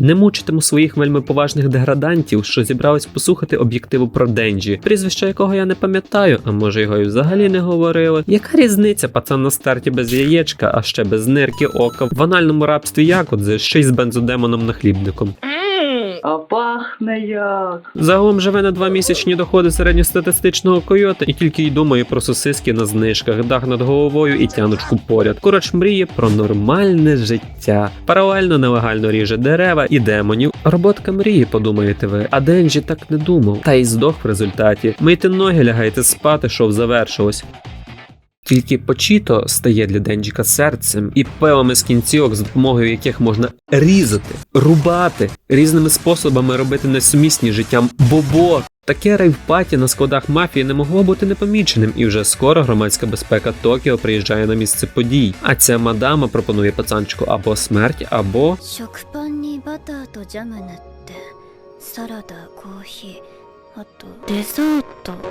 Не мучитиму своїх вельми поважних деградантів, що зібрались послухати об'єктиву про Денджі, прізвище якого я не пам'ятаю, а може його і взагалі не говорили. Яка різниця, пацан на старті без яєчка, а ще без нирки ока, в анальному рабстві якудзи, ще й з бензодемоном нахлібником. А пахне як. Загалом живе на два місячні доходи середньостатистичного койота і тільки й думає про сосиски на знижках, дах над головою і тянучку поряд. Коротше, мріє про нормальне життя. Паралельно нелегально ріже дерева і демонів. Роботка мрії, подумаєте ви. А Денджі так не думав, та й здох в результаті. Мийте ноги, лягайте спати, шоу завершилось. Тільки Почіто стає для Денджіка серцем і пилами з кінцівок, за допомогою яких можна різати, рубати, різними способами робити несумісні з життям бобо. Таке рейвпаті на складах мафії не могло бути непоміченим, і вже скоро громадська безпека Токіо приїжджає на місце подій. А ця мадама пропонує пацанчику або смерть, або 食パンにバターとジャム塗ってサラダコーヒーあとデザート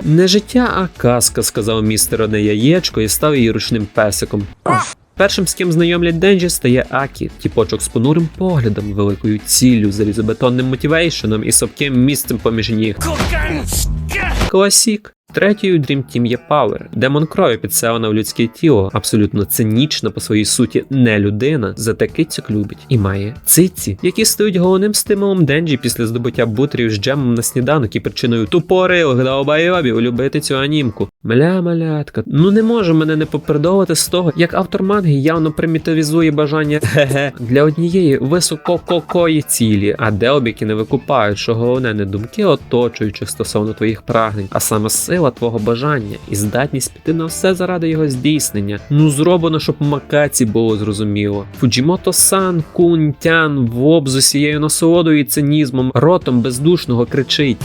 не життя, а казка, сказав містер одне яєчко і став її ручним песиком. Першим, з ким знайомлять Денджі, стає Акі, тіпочок з понурим поглядом, великою ціллю, залізобетонним мотивейшеном і сопким місцем поміж ніг. Класік. Третьою Dream Team є Power. Демон крові підселена в людське тіло, абсолютно цинічна по своїй суті не людина, зате кицьок любить і має циці, які стають головним стимулом Денджі після здобуття бутерів з джемом на сніданок і причиною тупорилих долбайобів любити цю анімку. Мля малятка, ну не може мене не попередовувати з того, як автор манги явно примітивізує бажання ге для однієї високококої цілі, а делбіки не викупають, що головне не думки оточуючих стосовно твоїх прагнень, а саме сила твого бажання і здатність піти на все заради його здійснення. Ну зроблено, щоб макаці було зрозуміло. Фуджімото сан, кун, тян, воб з усією насолодою і цинізмом, ротом бездушного кричить.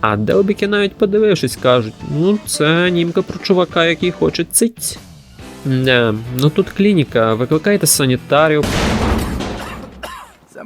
А Делбіки навіть подивившись, кажуть: ну це німка про чувака, який хоче цить. Не, ну тут клініка, викликайте санітарів.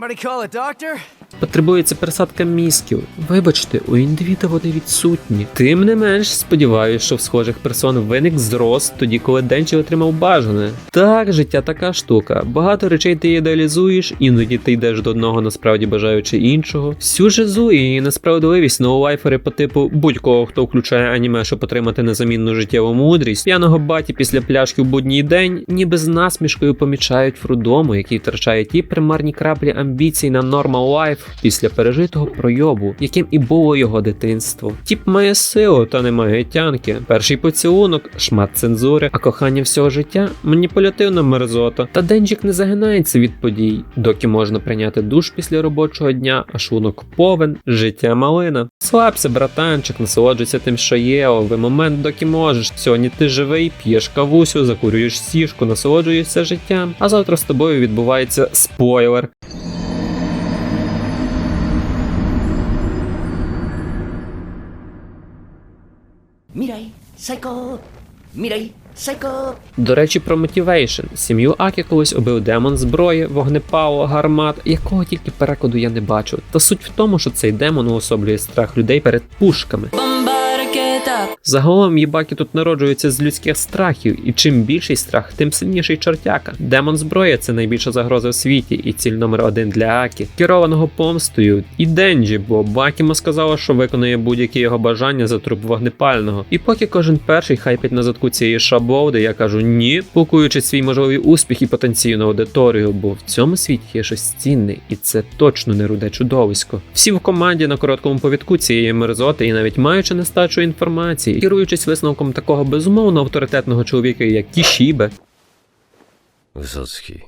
Somebody call a doctor? Потребується пересадка мізків. Вибачте, у індивіда вони відсутні. Тим не менш, сподіваюся, що в схожих персон виник зрост тоді, коли Денчі отримав бажане. Так, життя така штука. Багато речей ти ідеалізуєш, іноді ти йдеш до одного, насправді бажаючи іншого. Всю жизу і несправедливість ноулайфери по типу будь-кого, хто включає аніме, щоб отримати незамінну життєву мудрість, п'яного баті після пляшки в будній день, ніби з насмішкою помічають фрудому, який втрачає ті примарні краплі амбіцій на нормал лайф після пережитого пройобу, яким і було його дитинство. Тіп має силу, та не має тянки. Перший поцілунок, шмат цензури, а кохання всього життя маніпулятивна мерзота. Та Денджік не загинається від подій, доки можна прийняти душ після робочого дня, а шлунок повен, життя малина. Слабся, братанчик, насолоджуйся тим, що є, лови момент, доки можеш. Сьогодні ти живий, п'єш кавусю, закурюєш сішку, насолоджуєшся життям, а завтра з тобою відбувається спойлер. Сайко! Мірай! Сайко! До речі, про мотівейшн. Сім'ю Акі колись убив демон зброї, вогнепало, гармат, якого тільки перекладу я не бачу. Та суть в тому, що цей демон уособлює страх людей перед пушками. Загалом їбаки тут народжуються з людських страхів, і чим більший страх, тим сильніший чортяка. Демон зброя це найбільша загроза в світі, і ціль номер один для Акі, керованого помстою. І Денджі, бо Бакімо сказала, що виконує будь-які його бажання за труп вогнепального. І поки кожен перший хайпить на задку цієї шабовди, я кажу ні, пукуючи свій можливий успіх і потенційну аудиторію, бо в цьому світі є щось цінне, і це точно не руде чудовисько. Всі в команді на короткому повідку цієї мерзоти, і навіть маючи нестачу інформації, нації, керуючись висновком такого безумовно авторитетного чоловіка, як Кішібе. Висоцький.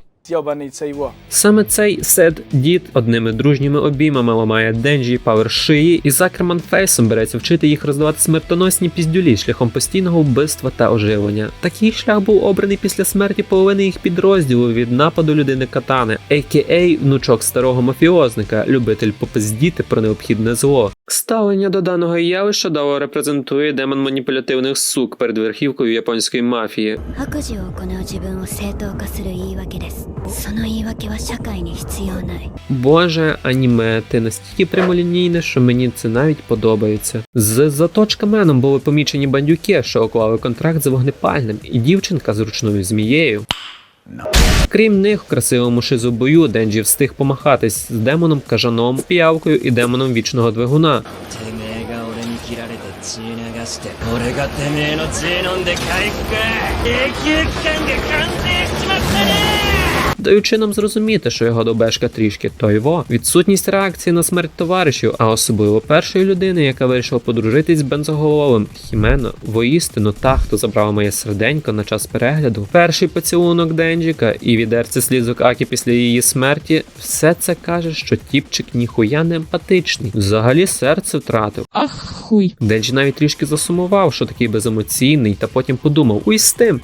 Саме цей сед дід одними дружніми обіймами ламає Денджі, Павер Шиї і Закерман Фейсом береться вчити їх роздавати смертоносні піздюлі шляхом постійного вбивства та оживлення. Такий шлях був обраний після смерті половини їх підрозділу від нападу людини катани, а.к.а. внучок старого мафіозника, любитель попиздіти про необхідне зло. Ставлення до даного явища Дао репрезентує демон маніпулятивних сук перед верхівкою японської мафії. Боже, аніме, ти настільки прямолінійне, що мені це навіть подобається. З заточка Меном були помічені бандюки, що оклали контракт з вогнепальним, і дівчинка з ручною змією. Крім них, в красивому шизобою Денджі встиг помахатись з демоном кажаном, піявкою і демоном вічного двигуна даючи нам зрозуміти, що його добешка трішки тойво. Відсутність реакції на смерть товаришів, а особливо першої людини, яка вирішила подружитись з бензоголовим Хімено, воістину та, хто забрав моє серденько на час перегляду, перший поцілунок Денджіка і відерце слізок Акі після її смерті, все це каже, що тіпчик ніхуя не емпатичний. Взагалі серце втратив. Ах хуй. Денджі навіть трішки засумував, що такий беземоційний, та потім подумав: уй з тим.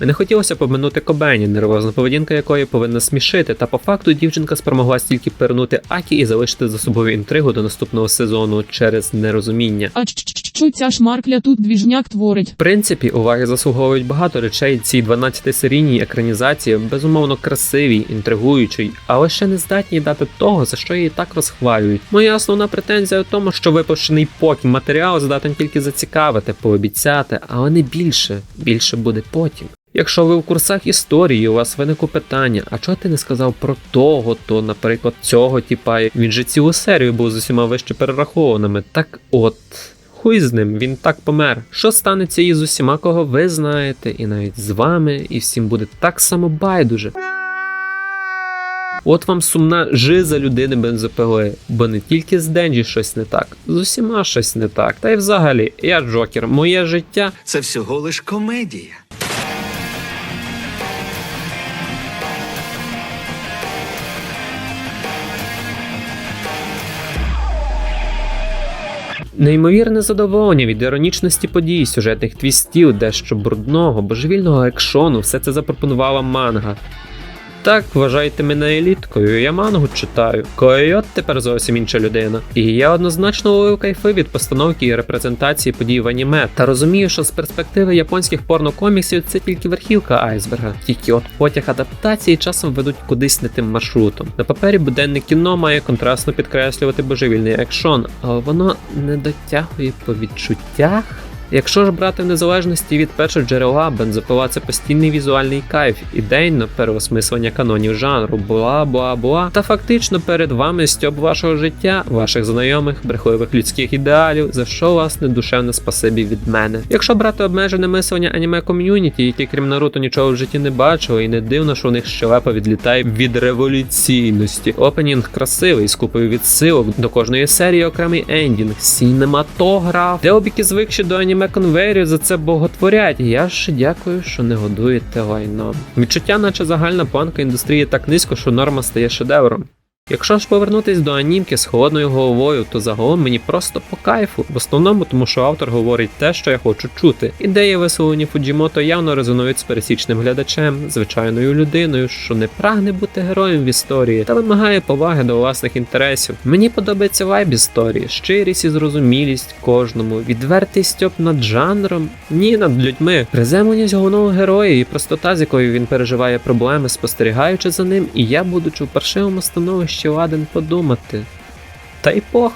Ми не хотілося поминути Кобені, нервозна поведінка якої повинна смішити, та по факту дівчинка спромогла стільки пернути Акі і залишити за собою інтригу до наступного сезону через нерозуміння. А що ця шмаркля тут двіжняк творить? В принципі, уваги заслуговують багато речей цій 12-серійній екранізації, безумовно красивій, інтригуючій, але ще не здатній дати того, за що її так розхвалюють. Моя основна претензія в тому, що випущений потім матеріал здатен тільки зацікавити, пообіцяти, але не більше. Більше буде потім. Якщо ви в курсах історії, у вас виникло питання, а чого ти не сказав про того, то, наприклад, цього типа він же цілу серію був з усіма вище перерахованими. Так от. Хуй з ним, він так помер. Що станеться із усіма, кого ви знаєте, і навіть з вами, і всім буде так само байдуже. От вам сумна жиза людини бензопили, бо не тільки з Денджі щось не так, з усіма щось не так. Та й взагалі, я Джокер, моє життя Це всього лиш комедія. Неймовірне задоволення від іронічності подій, сюжетних твістів, дещо брудного, божевільного екшону, все це запропонувала манга. Так, вважайте мене еліткою, я мангу читаю. Койот тепер зовсім інша людина. І я однозначно ловив кайфи від постановки і репрезентації подій в аніме, та розумію, що з перспективи японських порнокоміксів це тільки верхівка айсберга. Тільки от потяг адаптації часом ведуть кудись не тим маршрутом. На папері буденне кіно має контрастно підкреслювати божевільний екшон, але воно не дотягує по відчуттях. Якщо ж брати незалежності від першого джерела, бензопила це постійний візуальний кайф, ідейно переосмислення канонів жанру, була буа буа та фактично перед вами стьоп вашого життя, ваших знайомих, брехливих людських ідеалів, за що власне душевне спасибі від мене. Якщо брати обмежене мислення аніме ком'юніті, які крім Наруто нічого в житті не бачили, і не дивно, що у них щелепа відлітає від революційності. Опенінг красивий, з купою відсилок до кожної серії окремий ендінг, сінематограф, де обіки звикші до аніме конвейерів за це боготворять. Я ж дякую, що не годуєте лайном. Відчуття, наче загальна планка індустрії так низько, що норма стає шедевром. Якщо ж повернутись до анімки з холодною головою, то загалом мені просто по кайфу. В основному, тому що автор говорить те, що я хочу чути. Ідеї висловлені Фуджімото явно резонують з пересічним глядачем, звичайною людиною, що не прагне бути героєм в історії та вимагає поваги до власних інтересів. Мені подобається вайб історії, щирість і зрозумілість кожному, відвертий стьоп над жанром, ні над людьми, приземленість головного героя і простота, з якою він переживає проблеми, спостерігаючи за ним, і я, будучи в паршивому становищі, ладен подумати. Та й пох.